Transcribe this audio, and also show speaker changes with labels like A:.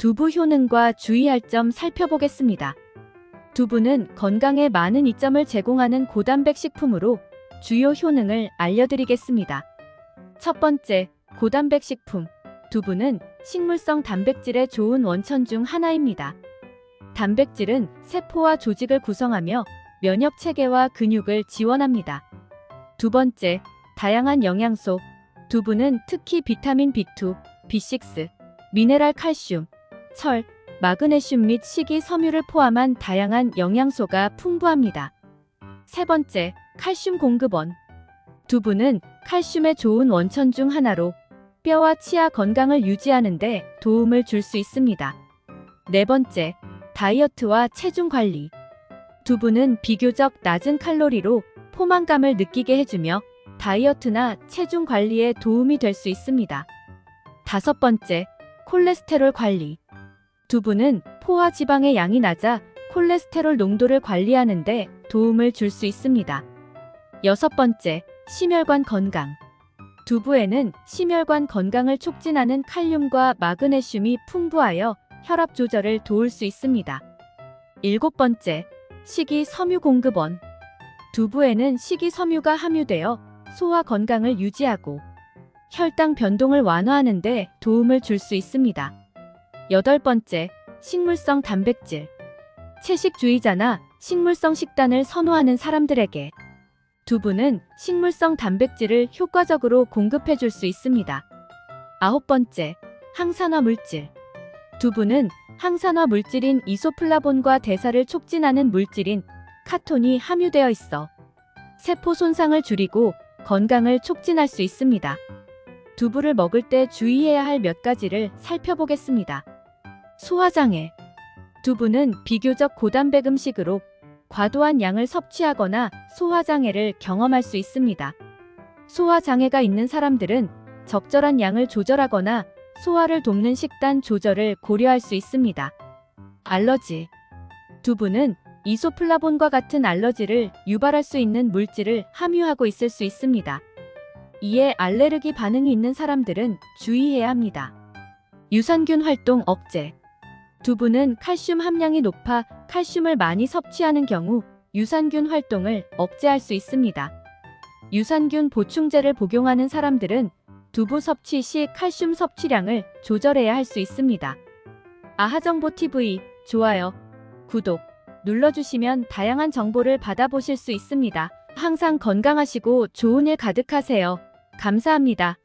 A: 두부 효능과 주의할 점 살펴보겠습니다. 두부는 건강에 많은 이점을 제공하는 고단백 식품으로 주요 효능을 알려드리겠습니다. 첫 번째, 고단백 식품. 두부는 식물성 단백질의 좋은 원천 중 하나입니다. 단백질은 세포와 조직을 구성하며 면역 체계와 근육을 지원합니다. 두 번째, 다양한 영양소. 두부는 특히 비타민 B2, B6, 미네랄 칼슘, 철, 마그네슘 및 식이 섬유를 포함한 다양한 영양소가 풍부합니다. 세 번째, 칼슘 공급원. 두부는 칼슘의 좋은 원천 중 하나로 뼈와 치아 건강을 유지하는 데 도움을 줄 수 있습니다. 네 번째, 다이어트와 체중 관리. 두부는 비교적 낮은 칼로리로 포만감을 느끼게 해주며 다이어트나 체중 관리에 도움이 될 수 있습니다. 다섯 번째, 콜레스테롤 관리. 두부는 포화 지방의 양이 낮아 콜레스테롤 농도를 관리하는 데 도움을 줄 수 있습니다. 여섯 번째, 심혈관 건강. 두부에는 심혈관 건강을 촉진하는 칼륨과 마그네슘이 풍부하여 혈압 조절을 도울 수 있습니다. 일곱 번째, 식이 섬유 공급원. 두부에는 식이 섬유가 함유되어 소화 건강을 유지하고 혈당 변동을 완화하는 데 도움을 줄 수 있습니다. 여덟 번째, 식물성 단백질. 채식주의자나 식물성 식단을 선호하는 사람들에게 두부는 식물성 단백질을 효과적으로 공급해 줄 수 있습니다. 아홉 번째, 항산화 물질. 두부는 항산화 물질인 이소플라본과 대사를 촉진하는 물질인 카톤이 함유되어 있어 세포 손상을 줄이고 건강을 촉진할 수 있습니다. 두부를 먹을 때 주의해야 할 몇 가지를 살펴보겠습니다. 소화장애. 두부는 비교적 고단백 음식으로 과도한 양을 섭취하거나 소화장애를 경험할 수 있습니다. 소화장애가 있는 사람들은 적절한 양을 조절하거나 소화를 돕는 식단 조절을 고려할 수 있습니다. 알러지. 두부는 이소플라본과 같은 알러지를 유발할 수 있는 물질을 함유하고 있을 수 있습니다. 이에 알레르기 반응이 있는 사람들은 주의해야 합니다. 유산균 활동 억제. 두부는 칼슘 함량이 높아 칼슘을 많이 섭취하는 경우 유산균 활동을 억제할 수 있습니다. 유산균 보충제를 복용하는 사람들은 두부 섭취 시 칼슘 섭취량을 조절해야 할 수 있습니다. 아하정보TV 좋아요, 구독 눌러주시면 다양한 정보를 받아보실 수 있습니다. 항상 건강하시고 좋은 일 가득하세요. 감사합니다.